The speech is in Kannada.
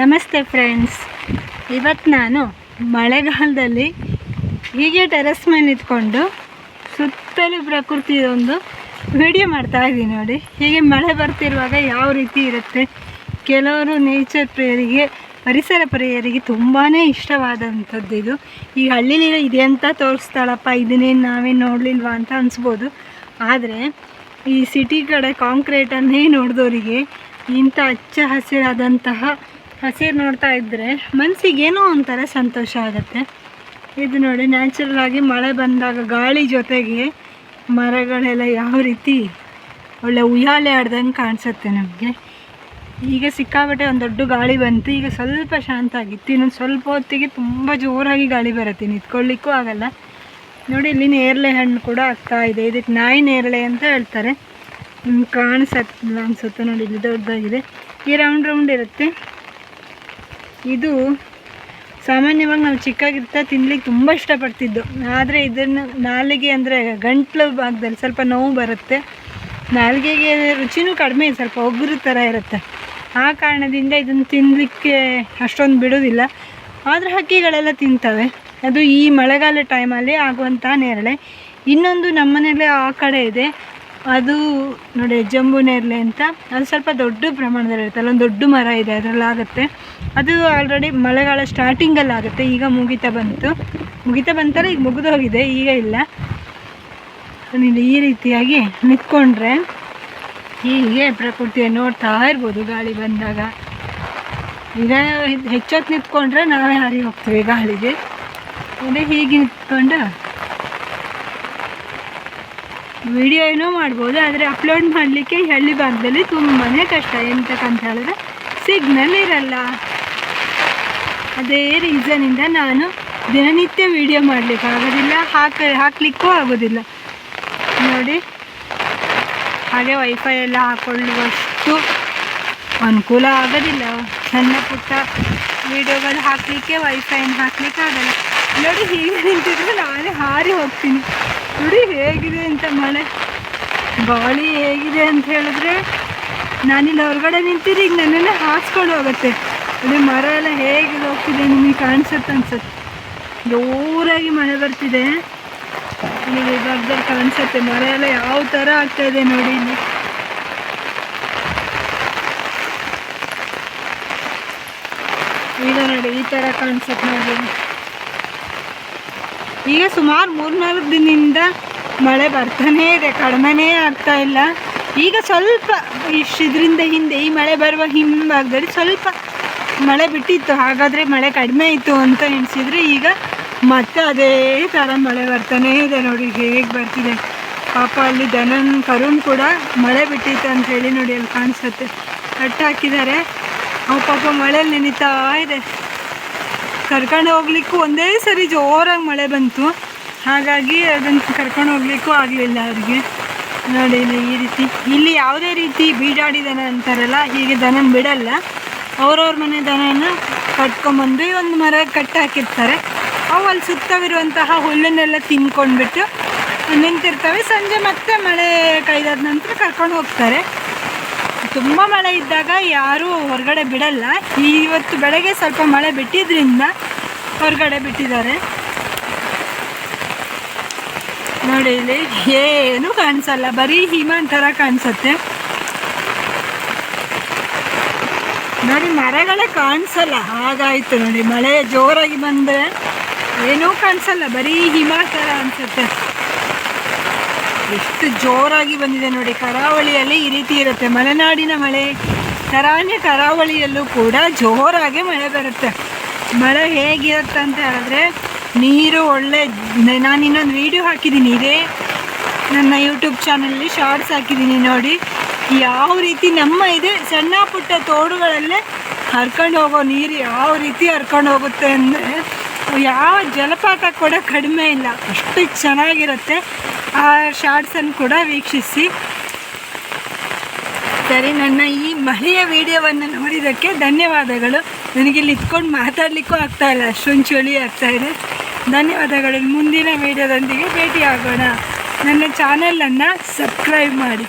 ನಮಸ್ತೆ ಫ್ರೆಂಡ್ಸ್ ಇವತ್ತು ನಾನು ಮಳೆಗಾಲದಲ್ಲಿ ಹೀಗೆ ಟೆರೆಸ್ ಮೇಲೆ ನಿಂತ್ಕೊಂಡು ಸುತ್ತಲೂ ಪ್ರಕೃತಿಯೊಂದು ವಿಡಿಯೋ ಮಾಡ್ತಾ ಇದ್ದೀನಿ ನೋಡಿ. ಹೀಗೆ ಮಳೆ ಬರ್ತಿರುವಾಗ ಯಾವ ರೀತಿ ಇರುತ್ತೆ? ಕೆಲವರು ನೇಚರ್ ಪ್ರಿಯರಿಗೆ, ಪರಿಸರ ಪ್ರಿಯರಿಗೆ ತುಂಬಾ ಇಷ್ಟವಾದಂಥದ್ದು ಇದು. ಈ ಹಳ್ಳಿಲಿ ಇದೆ ಅಂತ ತೋರಿಸ್ತಾಳಪ್ಪ, ಇದನ್ನೇನು ನಾವೇನು ನೋಡಲಿಲ್ವಾ ಅಂತ ಅನಿಸ್ಬೋದು. ಆದರೆ ಈ ಸಿಟಿ ಕಡೆ ಕಾಂಕ್ರೀಟನ್ನೇ ನೋಡಿದವರಿಗೆ ಇಂಥ ಹಚ್ಚ ಹಸಿರಾದಂತಹ ಹಸಿರು ನೋಡ್ತಾ ಇದ್ದರೆ ಮನಸ್ಸಿಗೇನೋ ಒಂಥರ ಸಂತೋಷ ಆಗುತ್ತೆ. ಇದು ನೋಡಿ ನ್ಯಾಚುರಲ್ ಆಗಿ ಮಳೆ ಬಂದಾಗ ಗಾಳಿ ಜೊತೆಗೆ ಮರಗಳೆಲ್ಲ ಯಾವ ರೀತಿ ಒಳ್ಳೆ ಉಯ್ಯಾಲೆ ಆಡ್ದಂಗೆ ಕಾಣಿಸುತ್ತೆ ನಮಗೆ. ಈಗ ಸಿಕ್ಕಾಬಟ್ಟೆ ಒಂದು ದೊಡ್ಡ ಗಾಳಿ ಬಂತು, ಈಗ ಸ್ವಲ್ಪ ಶಾಂತ ಆಗಿತ್ತು. ಇನ್ನೊಂದು ಸ್ವಲ್ಪ ಹೊತ್ತಿಗೆ ತುಂಬ ಜೋರಾಗಿ ಗಾಳಿ ಬರುತ್ತೆ, ನಿಂತ್ಕೊಳ್ಳಿಕ್ಕೂ ಆಗಲ್ಲ. ನೋಡಿ ಇಲ್ಲಿ ನೇರಳೆ ಹಣ್ಣು ಕೂಡ ಆಗ್ತಾ ಇದೆ. ಇದಕ್ಕೆ ನಾಯಿ ನೇರಳೆ ಅಂತ ಹೇಳ್ತಾರೆ. ಕಾಣಿಸಲ್ಲ ಅನಿಸುತ್ತೆ ನೋಡಿ, ಇಲ್ಲಿ ದೊಡ್ಡದಾಗಿದೆ. ಈ ರೌಂಡ್ ರೌಂಡ್ ಇರುತ್ತೆ. ಇದು ಸಾಮಾನ್ಯವಾಗಿ ನಾವು ಚಿಕ್ಕಾಗಿರ್ತಾ ತಿನ್ಲಿಕ್ಕೆ ತುಂಬ ಇಷ್ಟಪಡ್ತಿದ್ದು. ಆದರೆ ಇದನ್ನು ನಾಲಿಗೆ ಅಂದರೆ ಗಂಟ್ಲು ಭಾಗದಲ್ಲಿ ಸ್ವಲ್ಪ ನೋವು ಬರುತ್ತೆ. ನಾಲಿಗೆಗೆ ರುಚಿನೂ ಕಡಿಮೆ, ಸ್ವಲ್ಪ ಒಗ್ರು ಥರ ಇರುತ್ತೆ. ಆ ಕಾರಣದಿಂದ ಇದನ್ನು ತಿನ್ನಲಿಕ್ಕೆ ಅಷ್ಟೊಂದು ಬಿಡೋದಿಲ್ಲ ಆದರೆ ಹಕ್ಕಿಗಳೆಲ್ಲ ತಿಂತವೆ. ಅದು ಈ ಮಳೆಗಾಲ ಟೈಮಲ್ಲಿ ಆಗುವಂಥ ನೇರಳೆ. ಇನ್ನೊಂದು ನಮ್ಮನೇಲಿ ಆ ಕಡೆ ಇದೆ. ಅದು ನೋಡಿ ಜಂಬು ನೇರಳೆ ಅಂತ. ಅದು ಸ್ವಲ್ಪ ದೊಡ್ಡ ಪ್ರಮಾಣದಲ್ಲಿ ಇರುತ್ತೆ. ಅಲ್ಲೊಂದು ದೊಡ್ಡ ಮರ ಇದೆ ಅದರಲ್ಲಿ ಆಗುತ್ತೆ ಅದು ಆಲ್ರೆಡಿ ಮಳೆಗಾಲ ಸ್ಟಾರ್ಟಿಂಗಲ್ಲಿ ಆಗುತ್ತೆ. ಈಗ ಮುಗಿತಾ ಬಂತು. ಮುಗಿತಾ ಬಂತಲ್ಲ, ಈಗ ಮುಗಿದು ಹೋಗಿದೆ. ಈಗ ಇಲ್ಲ. ನೀನು ಈ ರೀತಿಯಾಗಿ ನಿಂತ್ಕೊಂಡ್ರೆ ಹೀಗೆ ಪ್ರಕೃತಿಯನ್ನು ನೋಡ್ತಾ ಇರ್ಬೋದು ಗಾಳಿ ಬಂದಾಗ. ಈಗ ಹೆಚ್ಚೊತ್ತು ನಿಂತ್ಕೊಂಡ್ರೆ ನಾವೇ ಹರಿ ಹೋಗ್ತೀವಿ ಗಾಳಿಗೆ. ಅದೇ ಹೀಗೆ ನಿಂತ್ಕೊಂಡು ವಿಡಿಯೋ ಏನೋ ಮಾಡ್ಬೋದು, ಆದರೆ ಅಪ್ಲೋಡ್ ಮಾಡಲಿಕ್ಕೆ ಹಳ್ಳಿ ಭಾಗದಲ್ಲಿ ತುಂಬಾ ಕಷ್ಟ. ಎಂತಕ್ಕಂತ ಹೇಳಿದ್ರೆ ಸಿಗ್ನಲ್ ಇರಲ್ಲ. ಅದೇ ರೀಸನಿಂದ ನಾನು ದಿನನಿತ್ಯ ವಿಡಿಯೋ ಮಾಡಲಿಕ್ಕೆ ಆಗೋದಿಲ್ಲ, ಹಾಕ, ಹಾಕಲಿಕ್ಕೂ ಆಗೋದಿಲ್ಲ. ನೋಡಿ, ಹಾಗೆ ವೈಫೈ ಎಲ್ಲ ಹಾಕೊಳ್ಳುವಷ್ಟು ಅನುಕೂಲ ಆಗೋದಿಲ್ಲ. ಸಣ್ಣ ಪುಟ್ಟ ವಿಡಿಯೋಗಳು ಹಾಕಲಿಕ್ಕೆ ವೈಫೈನ ಹಾಕ್ಲಿಕ್ಕೆ ಆಗಲ್ಲ. ನೋಡಿ ಹೀಗೆ ನಿಂತಿದ್ರೆ ನಾನೇ ಹಾರಿ ಹೋಗ್ತೀನಿ. ನೋಡಿ ಹೇಗಿದೆ ಅಂತ ಮಳೆ. ಗಾಳಿ ಹೇಗಿದೆ ಅಂತ ಹೇಳಿದ್ರೆ ನಾನಿಲ್ಲಿ ಹೊರಗಡೆ ನಿಂತಿರಿ ಈಗ ನನ್ನನ್ನೇ ಹಾಸ್ಕೊಂಡು ಹೋಗುತ್ತೆ. ಅದು ಮರ ಎಲ್ಲ ಹೇಗೆ ಹೋಗ್ತಿದೆ ನಿಮಗೆ ಕಾಣಿಸುತ್ತೆ ಅನ್ಸುತ್ತೆ. ಜೋರಾಗಿ ಮಳೆ ಬರ್ತಿದೆ. ಇಲ್ಲಿ ಬರ್ದಲ್ಲಿ ಕಾಣಿಸುತ್ತೆ. ಮರ ಎಲ್ಲ ಯಾವ ಥರ ಆಗ್ತಾಯಿದೆ ನೋಡಿ ಇಲ್ಲಿ. ಈಗ ನೋಡಿ, ಈ ಥರ ಕಾಣಿಸುತ್ತೆ ನೋಡಿ. ಈಗ ಸುಮಾರು ಮೂರ್ನಾಲ್ಕು ದಿನದಿಂದ ಮಳೆ ಬರ್ತಾನೇ ಇದೆ, ಕಡಿಮೆನೇ ಆಗ್ತಾ ಇಲ್ಲ. ಈಗ ಸ್ವಲ್ಪ ಇಷ್ಟು ಇದರಿಂದ ಹಿಂದೆ, ಈ ಮಳೆ ಬರುವ ಹಿಂಭಾಗದಲ್ಲಿ ಸ್ವಲ್ಪ ಮಳೆ ಬಿಟ್ಟಿತ್ತು, ಹಾಗಾದರೆ ಮಳೆ ಕಡಿಮೆ ಇತ್ತು ಅಂತ ಎಣಿಸಿದ್ರೆ ಈಗ ಮತ್ತೆ ಅದೇ ಥರ ಮಳೆ ಬರ್ತಾನೇ ಇದೆ ನೋಡಿ, ಹೇಗೆ ಬರ್ತಿದೆ. ಪಾಪ ಅಲ್ಲಿ ದನನ್ ಕರುಣ್ ಕೂಡ ಮಳೆ ಬಿಟ್ಟಿತ್ತು ಅಂತ ಹೇಳಿ ನೋಡಿ, ಅಲ್ಲಿ ಕಾಣಿಸುತ್ತೆ. ಕಟ್ಟು ಹಾಕಿದ್ದಾರೆ. ಅವು ಪಾಪ ಮಳೆಯಲ್ಲಿ ನೆನೀತಾ ಇದೆ. ಕರ್ಕೊಂಡು ಹೋಗ್ಲಿಕ್ಕೂ ಒಂದೇ ಸರಿ ಜೋರಾಗಿ ಮಳೆ ಬಂತು. ಹಾಗಾಗಿ ಅದನ್ನು ಕರ್ಕೊಂಡು ಹೋಗ್ಲಿಕ್ಕೂ ಆಗಲಿಲ್ಲ ಅವ್ರಿಗೆ. ನೋಡಿ ಈ ರೀತಿ. ಇಲ್ಲಿ ಯಾವುದೇ ರೀತಿ ಬೀಡಾಡಿದನ ಅಂತಾರಲ್ಲ, ಹೀಗೆ ದನ ಬಿಡಲ್ಲ. ಅವ್ರವ್ರ ಮನೆ ದನನ ಕಟ್ಕೊಂಬಂದು ಒಂದು ಮರ ಕಟ್ಟಿ ಹಾಕಿರ್ತಾರೆ ಅವು ಅಲ್ಲಿ ಸುತ್ತವಿರುವಂತಹ ಹುಲ್ಲನ್ನೆಲ್ಲ ತಿನ್ಕೊಂಡ್ಬಿಟ್ಟು ನಿಂತಿರ್ತವೆ. ಸಂಜೆ ಮತ್ತೆ ಮಳೆ ಕೈದಾದ ನಂತರ ಕರ್ಕೊಂಡು ಹೋಗ್ತಾರೆ. ತುಂಬ ಮಳೆ ಇದ್ದಾಗ ಯಾರೂ ಹೊರಗಡೆ ಬಿಡಲ್ಲ. ಇವತ್ತು ಬೆಳಗ್ಗೆ ಸ್ವಲ್ಪ ಮಳೆ ಬಿಟ್ಟಿದ್ರಿಂದ ಹೊರಗಡೆ ಬಿಟ್ಟಿದ್ದಾರೆ. ನೋಡಿ, ಇಲ್ಲಿ ಏನು ಕಾಣಿಸಲ್ಲ. ಬರೀ ಹಿಮ ಥರ ಕಾಣಿಸುತ್ತೆ. ನೋಡಿ, ಮರಗಳೇ ಕಾಣಿಸಲ್ಲ. ಹಾಗಾಯಿತು ನೋಡಿ, ಮಳೆ ಜೋರಾಗಿ ಬಂದರೆ ಏನೂ ಕಾಣಿಸಲ್ಲ. ಬರೀ ಹಿಮ ಥರ ಅನಿಸುತ್ತೆ. ಎಷ್ಟು ಜೋರಾಗಿ ಬಂದಿದೆ ನೋಡಿ, ಕರಾವಳಿಯಲ್ಲಿ ಈ ರೀತಿ ಇರುತ್ತೆ. ಮಲೆನಾಡಿನ ಮಳೆ ಥರಾನೇ ಕರಾವಳಿಯಲ್ಲೂ ಕೂಡ ಜೋರಾಗಿ ಮಳೆ ಬರುತ್ತೆ. ಮಳೆ ಹೇಗಿರುತ್ತೆ ಅಂತ ಹೇಳಿದ್ರೆ, ನೀರು ಒಳ್ಳೆ ನಾನು ಇನ್ನೊಂದು ವಿಡಿಯೋ ಹಾಕಿದ್ದೀನಿ. ಇದೇ ನನ್ನ ಯೂಟ್ಯೂಬ್ ಚಾನಲಲ್ಲಿ ಶಾರ್ಟ್ಸ್ ಹಾಕಿದ್ದೀನಿ ನೋಡಿ. ಯಾವ ರೀತಿ ನಮ್ಮ ಇದೆ, ಸಣ್ಣ ಪುಟ್ಟ ತೋಡುಗಳಲ್ಲೇ ಹರ್ಕೊಂಡು ಹೋಗೋ ನೀರು ಯಾವ ರೀತಿ ಹರ್ಕೊಂಡು ಹೋಗುತ್ತೆ ಅಂದರೆ, ಯಾವ ಜಲಪಾತ ಕೂಡ ಕಡಿಮೆ ಇಲ್ಲ. ಅಷ್ಟು ಚೆನ್ನಾಗಿರುತ್ತೆ. ಆ ಶಾರ್ಟ್ಸನ್ನು ಕೂಡ ವೀಕ್ಷಿಸಿ. ಸರಿ, ನನ್ನ ಈ ಮಹಿಳೆಯ ವಿಡಿಯೋವನ್ನು ನೋಡಿದ್ದಕ್ಕೆ ಧನ್ಯವಾದಗಳು. ನನಗೆ ಇಲ್ಲಿ ಇತ್ಕೊಂಡು ಮಾತಾಡಲಿಕ್ಕೂ ಇಲ್ಲ, ಅಷ್ಟೊಂದು ಚಳಿ ಆಗ್ತಾ ಇದೆ. ಧನ್ಯವಾದಗಳು. ಮುಂದಿನ ವಿಡಿಯೋದೊಂದಿಗೆ ಭೇಟಿಯಾಗೋಣ. ನನ್ನ ಚಾನಲನ್ನು ಸಬ್ಸ್ಕ್ರೈಬ್ ಮಾಡಿ.